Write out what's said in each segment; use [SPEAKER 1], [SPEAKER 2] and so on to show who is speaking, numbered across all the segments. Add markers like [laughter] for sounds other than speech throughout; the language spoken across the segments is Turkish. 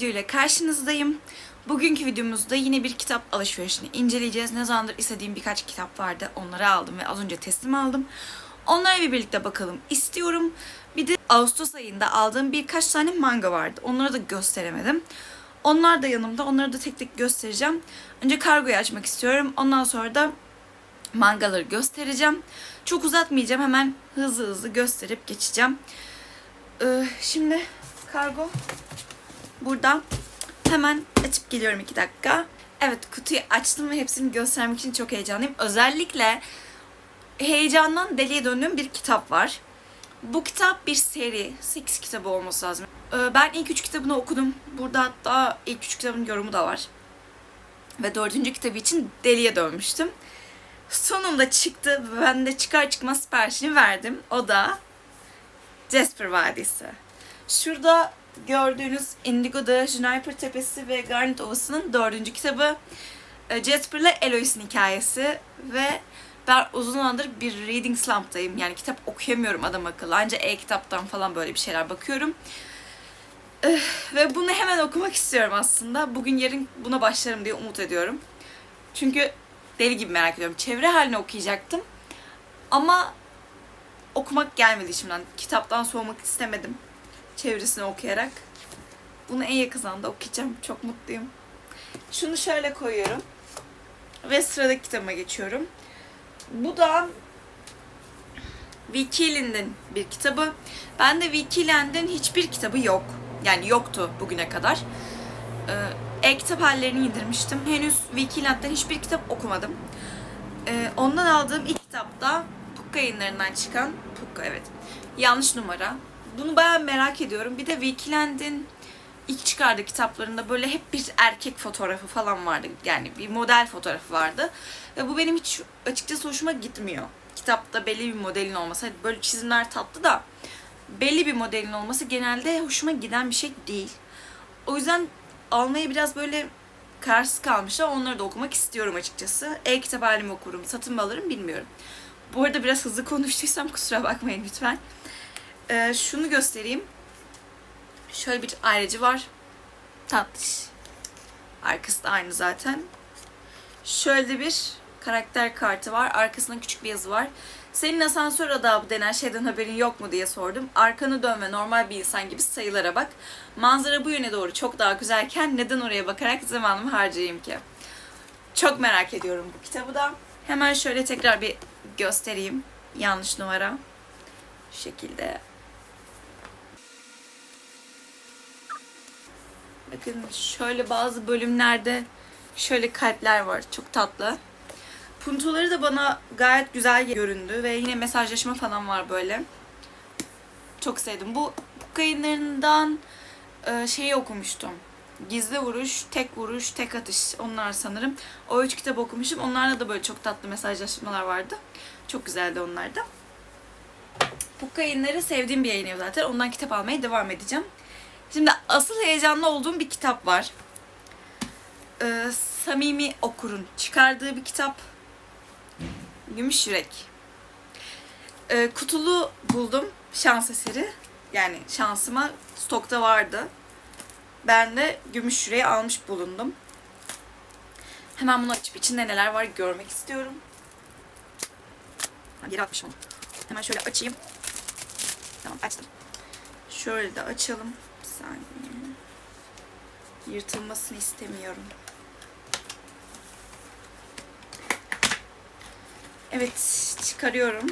[SPEAKER 1] video ile karşınızdayım. Bugünkü videomuzda yine bir kitap alışverişini inceleyeceğiz. Ne zamandır istediğim birkaç kitap vardı. Onları aldım ve az önce teslim aldım. Onlara bir birlikte bakalım istiyorum. Bir de Ağustos ayında aldığım birkaç tane manga vardı. Onları da gösteremedim. Onlar da yanımda. Onları da tek tek göstereceğim. Önce kargoyu açmak istiyorum. Ondan sonra da mangaları göstereceğim. Çok uzatmayacağım. Hemen hızlı hızlı gösterip geçeceğim. Ee, şimdi kargo buradan hemen açıp geliyorum iki dakika. Evet kutuyu açtım ve hepsini göstermek için çok heyecanlıyım. Özellikle heyecandan deliye döndüğüm bir kitap var. Bu kitap bir seri. 8 kitabı olması lazım. Ee, ben ilk 3 kitabını okudum. Burada hatta ilk 3 kitabın yorumu da var. Ve dördüncü kitabı için deliye dönmüştüm. Sonunda çıktı ben de çıkar çıkmaz siparişini verdim. O da Jasper Vadisi. Şurada gördüğünüz Indigo'da Juniper Tepesi ve Garnet Ovası'nın dördüncü kitabı. E, Jasper ile Elois'in hikayesi ve ben uzun zamandır bir reading slump'tayım. Yani kitap okuyamıyorum adam akıllı. Anca e-kitaptan falan böyle bir şeyler bakıyorum. Eh, Ve bunu hemen okumak istiyorum aslında. Bugün yarın buna başlarım diye umut ediyorum. Çünkü deli gibi merak ediyorum. Çevre halini okuyacaktım. Ama okumak gelmedi içimden. Kitaptan soğumak istemedim. Çevresini okuyarak. Bunu en yakın zamanda okuyacağım. Çok mutluyum. Şunu şöyle koyuyorum. Ve sıradaki kitabıma geçiyorum. Bu da Vicky Lind'in bir kitabı. Ben de Vicky Lind'in hiçbir kitabı yok. Yani yoktu bugüne kadar. Ee, e-kitap hallerini indirmiştim. Henüz Vicky Lind'den hiçbir kitap okumadım. Ee, ondan aldığım ilk kitap da Pukka yayınlarından çıkan Pukka evet. Yanlış numara. Bunu bayağı merak ediyorum. Bir de Wikiland'in ilk çıkardığı kitaplarında böyle hep bir erkek fotoğrafı falan vardı. Yani bir model fotoğrafı vardı. Ve bu benim hiç açıkçası hoşuma gitmiyor. Kitapta belli bir modelin olması. Hadi böyle çizimler tatlı da belli bir modelin olması genelde hoşuma giden bir şey değil. O yüzden almaya biraz böyle kararsız kalmışlar. Onları da okumak istiyorum açıkçası. E-kitap halimi okurum, satın mı alırım bilmiyorum. Bu arada biraz hızlı konuştuysam [laughs] kusura bakmayın lütfen. Ee, şunu göstereyim. Şöyle bir ayrıcı var. Tatlış. Arkası da aynı zaten. Şöyle bir karakter kartı var. Arkasında küçük bir yazı var. Senin asansör adabı denen şeyden haberin yok mu diye sordum. Arkanı dön ve normal bir insan gibi sayılara bak. Manzara bu yöne doğru çok daha güzelken neden oraya bakarak zamanımı harcayayım ki? Çok merak ediyorum bu kitabı da. Hemen şöyle tekrar bir göstereyim. Yanlış numara. Şu şekilde. Bakın şöyle bazı bölümlerde şöyle kalpler var. Çok tatlı. Puntoları da bana gayet güzel göründü ve yine mesajlaşma falan var böyle. Çok sevdim. Bu yayınlarından e, şeyi okumuştum. Gizli vuruş, tek vuruş, tek atış. Onlar sanırım. O üç kitap okumuşum. Onlarda da böyle çok tatlı mesajlaşmalar vardı. Çok güzeldi onlar da. Pukka yayınları sevdiğim bir yayın zaten. Ondan kitap almaya devam edeceğim. Şimdi asıl heyecanlı olduğum bir kitap var. Ee, Samimi Okur'un çıkardığı bir kitap. Gümüş Yürek. Ee, kutulu buldum. Şans eseri. Yani şansıma stokta vardı. Ben de gümüş yüreği almış bulundum. Hemen bunu açıp içinde neler var görmek istiyorum. Geri atmışım. Hemen şöyle açayım. Tamam açtım. Şöyle de açalım. Saniye. Yırtılmasını istemiyorum. Evet çıkarıyorum.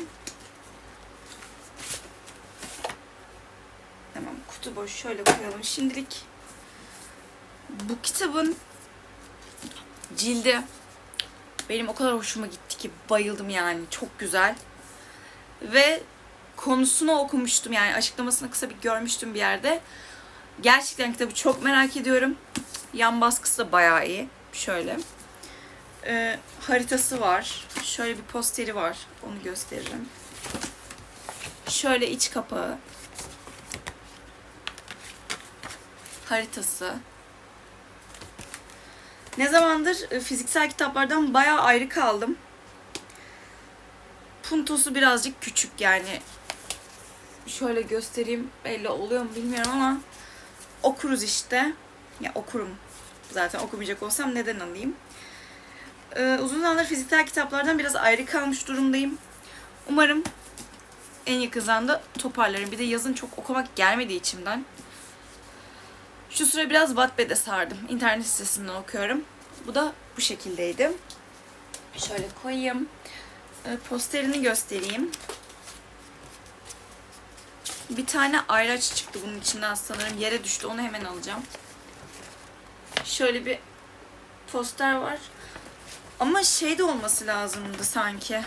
[SPEAKER 1] Tamam kutu boş şöyle koyalım. Şimdilik bu kitabın cildi benim o kadar hoşuma gitti ki bayıldım yani. Çok güzel. Ve konusunu okumuştum yani açıklamasını kısa bir görmüştüm bir yerde. Gerçekten kitabı çok merak ediyorum. Yan baskısı da bayağı iyi. Şöyle. Ee, haritası var. Şöyle bir posteri var. Onu gösteririm. Şöyle iç kapağı. Haritası. Ne zamandır e, fiziksel kitaplardan bayağı ayrı kaldım. Puntosu birazcık küçük yani. Şöyle göstereyim. Belli oluyor mu bilmiyorum ama okuruz işte. Ya okurum. Zaten okumayacak olsam neden alayım? Ee, uzun zamandır fiziksel kitaplardan biraz ayrı kalmış durumdayım. Umarım en yakın zamanda toparlarım. Bir de yazın çok okumak gelmedi içimden. Şu sıra biraz Wattpad'e sardım. İnternet sitesinden okuyorum. Bu da bu şekildeydi. Şöyle koyayım. Ee, posterini göstereyim. Bir tane ayraç çıktı bunun içinden sanırım. Yere düştü. Onu hemen alacağım. Şöyle bir poster var. Ama şey de olması lazımdı sanki.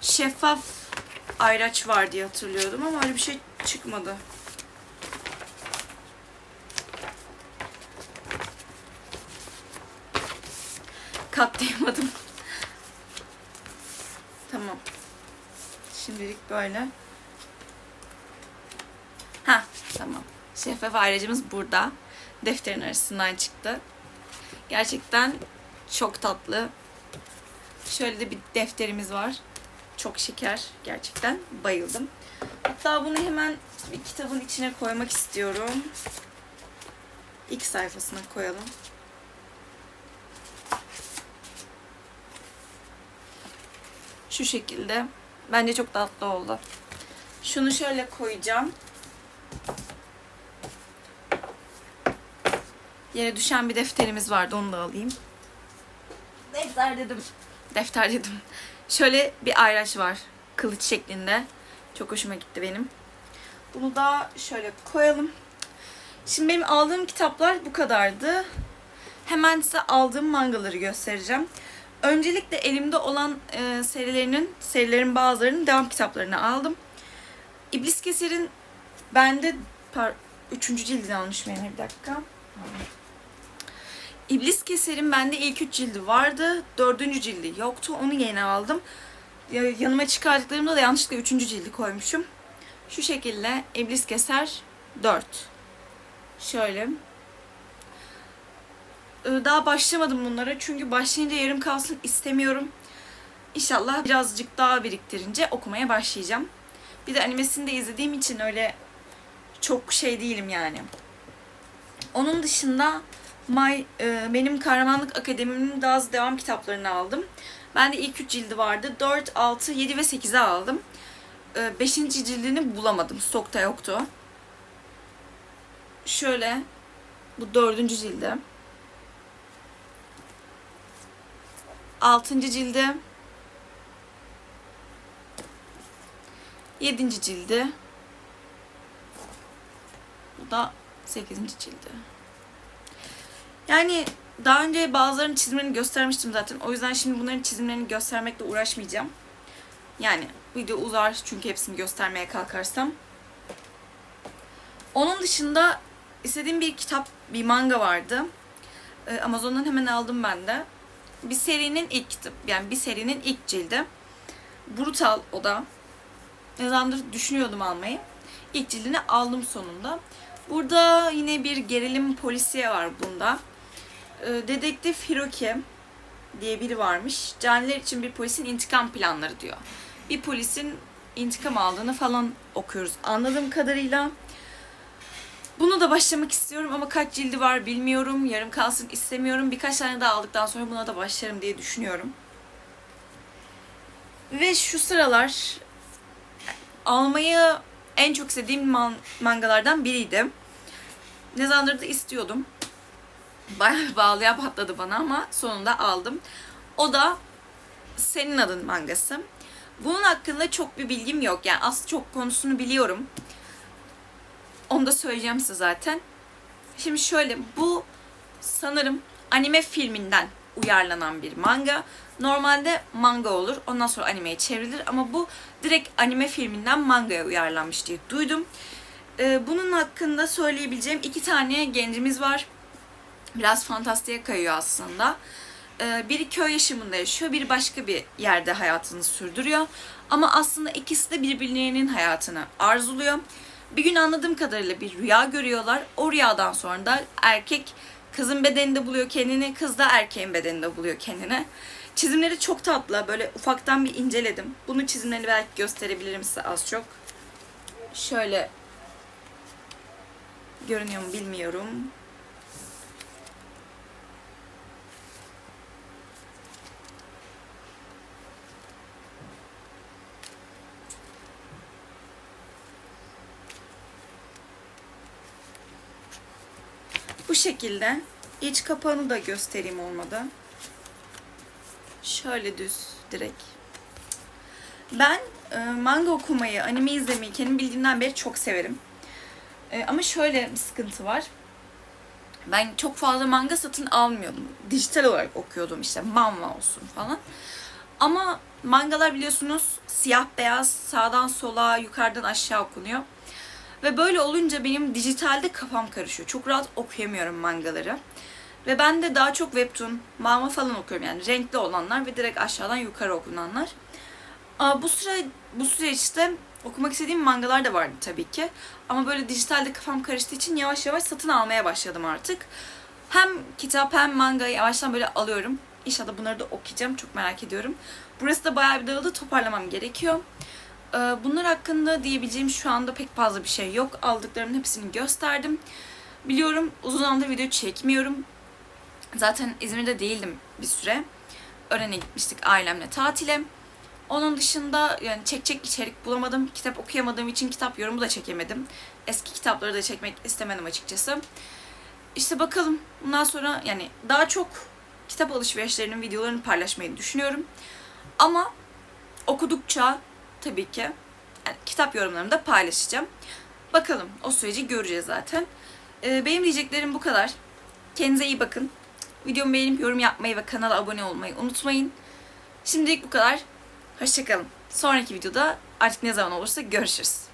[SPEAKER 1] Şeffaf ayraç var diye hatırlıyordum ama öyle bir şey çıkmadı. Katlayamadım. [laughs] tamam. Şimdilik böyle. Tamam. Şeffaf ayracımız burada. Defterin arasından çıktı. Gerçekten çok tatlı. Şöyle de bir defterimiz var. Çok şeker. Gerçekten bayıldım. Hatta bunu hemen bir kitabın içine koymak istiyorum. İlk sayfasına koyalım. Şu şekilde. Bence çok tatlı oldu. Şunu şöyle koyacağım. Yere düşen bir defterimiz vardı. Onu da alayım. Defter dedim. Defter dedim. Şöyle bir ayraç var. Kılıç şeklinde. Çok hoşuma gitti benim. Bunu da şöyle koyalım. Şimdi benim aldığım kitaplar bu kadardı. Hemen size aldığım mangaları göstereceğim. Öncelikle elimde olan e, serilerinin, serilerin bazılarının devam kitaplarını aldım. İblis Keser'in bende par, üçüncü cildini almışım yani bir dakika. İblis Keser'in bende ilk üç cildi vardı. Dördüncü cildi yoktu. Onu yeni aldım. Ya- Yanıma çıkardıklarımda da yanlışlıkla üçüncü cildi koymuşum. Şu şekilde İblis Keser 4. Şöyle. Ee, Daha başlamadım bunlara çünkü başlayınca yarım kalsın istemiyorum. İnşallah birazcık daha biriktirince okumaya başlayacağım. Bir de animesini de izlediğim için öyle çok şey değilim yani. Onun dışında My, e, benim Kahramanlık Akademi'nin daha az devam kitaplarını aldım. Ben de ilk 3 cildi vardı. 4, 6, 7 ve 8'e aldım. 5. cildini bulamadım. Stokta yoktu. Şöyle. Bu 4. cildi. 6. cildi. 7. cildi. Bu da 8. cildi. Yani daha önce bazılarının çizimlerini göstermiştim zaten. O yüzden şimdi bunların çizimlerini göstermekle uğraşmayacağım. Yani video uzar çünkü hepsini göstermeye kalkarsam. Onun dışında istediğim bir kitap, bir manga vardı. Ee, Amazon'dan hemen aldım ben de. Bir serinin ilk kitap, yani bir serinin ilk cildi. Brutal o da. Ne zamandır düşünüyordum almayı. İlk cildini aldım sonunda. Burada yine bir gerilim polisiye var bunda. Ee, Dedektif Hiroki diye biri varmış. Caniler için bir polisin intikam planları diyor. Bir polisin intikam aldığını falan okuyoruz anladığım kadarıyla. Bunu da başlamak istiyorum ama kaç cildi var bilmiyorum. Yarım kalsın istemiyorum. Birkaç tane daha aldıktan sonra buna da başlarım diye düşünüyorum. Ve şu sıralar almayı en çok istediğim man- mangalardan biriydi. Ne zamandır da istiyordum. Bayağı bağlıya patladı bana ama sonunda aldım. O da Senin Adın mangası. Bunun hakkında çok bir bilgim yok. Yani az çok konusunu biliyorum. Onu da söyleyeceğim size zaten. Şimdi şöyle bu sanırım anime filminden uyarlanan bir manga. Normalde manga olur. Ondan sonra animeye çevrilir ama bu direkt anime filminden mangaya uyarlanmış diye duydum. Ee, bunun hakkında söyleyebileceğim iki tane gencimiz var. Biraz fantastiğe kayıyor aslında. Ee, biri köy yaşamında yaşıyor, biri başka bir yerde hayatını sürdürüyor. Ama aslında ikisi de birbirlerinin hayatını arzuluyor. Bir gün anladığım kadarıyla bir rüya görüyorlar. O rüyadan sonra da erkek kızın bedeninde buluyor kendini, kız da erkeğin bedeninde buluyor kendini. Çizimleri çok tatlı. Böyle ufaktan bir inceledim. Bunun çizimlerini belki gösterebilirim size az çok. Şöyle görünüyor mu bilmiyorum. Şekilde. İç kapağını da göstereyim olmadı. Şöyle düz direkt. Ben e, manga okumayı, anime izlemeyi kendim bildiğimden beri çok severim. E, ama şöyle bir sıkıntı var. Ben çok fazla manga satın almıyordum. Dijital olarak okuyordum işte manva olsun falan. Ama mangalar biliyorsunuz siyah beyaz sağdan sola yukarıdan aşağı okunuyor. Ve böyle olunca benim dijitalde kafam karışıyor. Çok rahat okuyamıyorum mangaları. Ve ben de daha çok webtoon, manga falan okuyorum yani renkli olanlar ve direkt aşağıdan yukarı okunanlar. Bu süre bu süreçte okumak istediğim mangalar da vardı tabii ki. Ama böyle dijitalde kafam karıştığı için yavaş yavaş satın almaya başladım artık. Hem kitap hem mangayı yavaştan böyle alıyorum. İnşallah bunları da okuyacağım. Çok merak ediyorum. Burası da bayağı bir dağıldı. Toparlamam gerekiyor. Ee, Bunlar hakkında diyebileceğim şu anda pek fazla bir şey yok. Aldıklarımın hepsini gösterdim. Biliyorum uzun zamandır video çekmiyorum. Zaten İzmir'de değildim bir süre. Ören'e gitmiştik ailemle tatile. Onun dışında yani çekecek içerik bulamadım. Kitap okuyamadığım için kitap yorumu da çekemedim. Eski kitapları da çekmek istemedim açıkçası. İşte bakalım bundan sonra yani daha çok kitap alışverişlerinin videolarını paylaşmayı düşünüyorum. Ama okudukça tabii ki yani kitap yorumlarımı da paylaşacağım. Bakalım o süreci göreceğiz zaten. Ee, benim diyeceklerim bu kadar. Kendinize iyi bakın. Videomu beğenip yorum yapmayı ve kanala abone olmayı unutmayın. Şimdilik bu kadar. Hoşçakalın. Sonraki videoda artık ne zaman olursa görüşürüz.